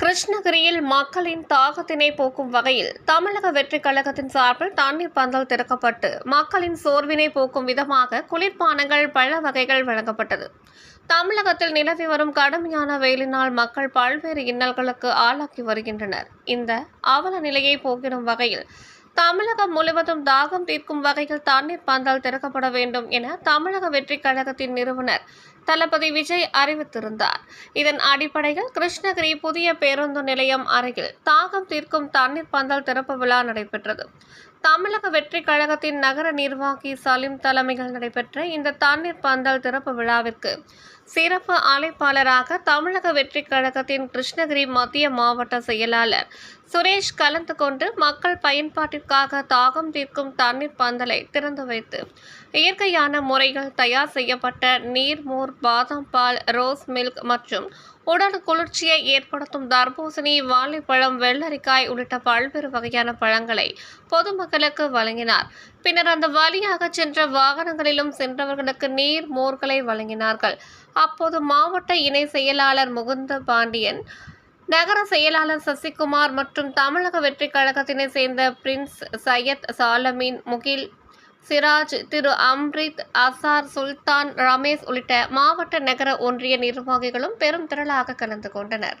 கிருஷ்ணகிரியில் மக்களின் தாகத்தினை போக்கும் வகையில் தமிழக வெற்றிக் கழகத்தின் சார்பில் தண்ணீர் பந்தல் திறக்கப்பட்டு மக்களின் சோர்வினை போக்கும் விதமாக குளிர்பானங்கள் பல வகைகள் வழங்கப்பட்டது. தமிழகத்தில் நிலவி வரும் கடுமையான வெயிலினால் மக்கள் பல்வேறு இன்னல்களுக்கு ஆளாக்கி வருகின்றனர். இந்த அவல நிலையை போக்கிடும் வகையில் தமிழகம் முழுவதும் தாகம் தீர்க்கும் வகையில் தண்ணீர் பந்தல் திறக்கப்பட வேண்டும் என தமிழக வெற்றி கழகத்தின் நிறுவனர் தளபதி விஜய் அறிவித்திருந்தார். இதன் அடிப்படையில் கிருஷ்ணகிரி புதிய பேருந்து நிலையம் அருகில் தாகம் தீர்க்கும் தண்ணீர் பந்தல் திறப்பு விழா நடைபெற்றது. தமிழக வெற்றி கழகத்தின் நகர நிர்வாகி சலீம் தலைமையில் நடைபெற்ற இந்த தண்ணீர் பந்தல் திறப்பு விழாவிற்கு சிறப்பு அழைப்பாளராக தமிழக வெற்றிக் கழகத்தின் கிருஷ்ணகிரி மத்திய மாவட்ட செயலாளர் சுரேஷ் கலந்து கொண்டு மக்கள் பயன்பாட்டிற்காக தாகம் தீர்க்கும் தண்ணீர் பந்தலை திறந்து வைத்து இயற்கையான முறைகள் தயார் செய்யப்பட்ட நீர்மோர் பாதாம் பால் ரோஸ் மில்க் மற்றும் உடல் குளிர்ச்சியை ஏற்படுத்தும் தர்பூசணி வாழைப்பழம் வெள்ளரிக்காய் உள்ளிட்ட பல்வேறு வகையான பழங்களை பொதுமக்களுக்கு வழங்கினார். பின்னர் அந்த வழியாக சென்ற வாகனங்களிலும் சென்றவர்களுக்கு நீர் மோர்களை வழங்கினார்கள். அப்போது மாவட்ட இணை செயலாளர் முகுந்த பாண்டியன் நகர செயலாளர் சசிகுமார் மற்றும் தமிழக வெற்றி கழகத்தினை சேர்ந்த பிரின்ஸ் சையத் சாலமீன் முகில் சிராஜ் திரு அம்ரித் அசார் சுல்தான் ரமேஷ் உள்ளிட்ட மாவட்ட நகர ஒன்றிய நிர்வாகிகளும் பெரும் திரளாக கலந்து கொண்டனர்.